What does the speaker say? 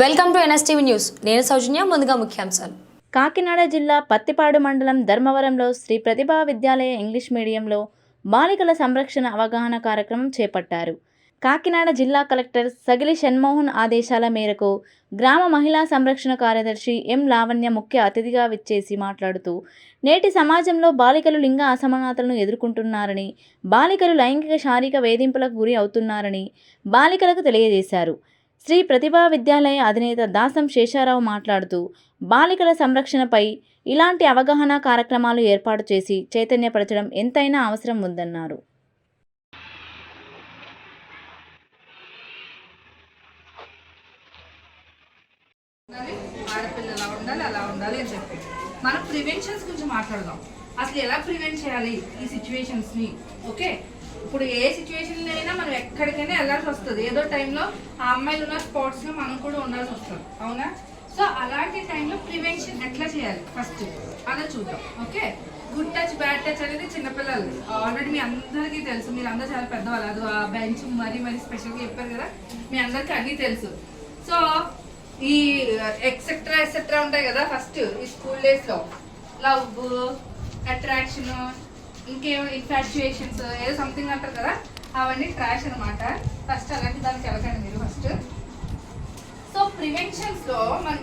Welcome to NSTV news. నేను సౌజన్య ముందుగా ముఖ్యాంశాలు. కాకినాడ జిల్లా పత్తిపాడు మండలం ధర్మవరంలో శ్రీ ప్రతిభా విద్యాలయ ఇంగ్లీష్ మీడియంలో బాలికల సంరక్షణ అవగాహన కార్యక్రమం చేపట్టారు. కాకినాడ జిల్లా కలెక్టర్ సగిలి షణ్మోహన్ ఆదేశాల మేరకు గ్రామ మహిళా సంరక్షణ కార్యదర్శి ఎం లావణ్య ముఖ్య అతిథిగా విచ్చేసి మాట్లాడుతూ నేటి సమాజంలో బాలికలు లింగ అసమానతలను ఎదుర్కొంటున్నారని బాలికలు లైంగిక శారీరక వేధింపులకు గురి అవుతున్నారని బాలికలకు తెలియజేశారు. శ్రీ ప్రతిభా విద్యాలయ అధినేత దాసం శేషారావు మాట్లాడుతూ బాలికల సంరక్షణపై ఇలాంటి అవగాహన కార్యక్రమాలు ఏర్పాటు చేసి చైతన్యపరచడం ఎంతైనా అవసరం ఉందన్నారు. ఉండాలి ఉండాలి అలా ఉండాలి అని చెప్పి. మనం ప్రివెన్షన్స్ గురించి మాట్లాడదాం. అసలు ఎలా ప్రివెంట్ చేయాలి ఈ సిచ్యువేషన్స్ని ఓకే? ఇప్పుడు ఏ సిచ్యువేషన్లో అయినా మనం ఎక్కడికైనా వెళ్ళాల్సి వస్తుంది. ఏదో టైంలో ఆ అమ్మాయిలు ఉన్న స్పాట్స్లో మనం కూడా ఉండాల్సి వస్తుంది. అవునా? సో అలాంటి టైంలో ప్రివెన్షన్ ఎట్లా చేయాలి? ఫస్ట్ అలా చూద్దాం. Okay good touch bad touch అనేది చిన్నపిల్లలు. ఆల్రెడీ మీ అందరికీ తెలుసు. మీరు అందరూ చాలా పెద్దవాళ్ళు. అది ఆ బెంచ్ మరీ మరీ స్పెషల్గా చెప్పారు కదా. మీ అందరికీ అన్నీ తెలుసు. సో ఈ ఎక్సెట్రా ఎక్సెట్రా ఉంటాయి కదా. ఫస్ట్ ఈ స్కూల్ డేస్లో లవ్ అట్రాక్షన్ ఇంకేమో ఇన్ఫాచ్యుయేషన్స్ ఏదో సంథింగ్ అంటారు కదా అవన్నీ ట్రాష్ అన్నమాట. ఫస్ట్ అలాంటి దానికి వెళ్ళకండి మీరు ఫస్ట్ సో ప్రివెన్షన్స్లో మనం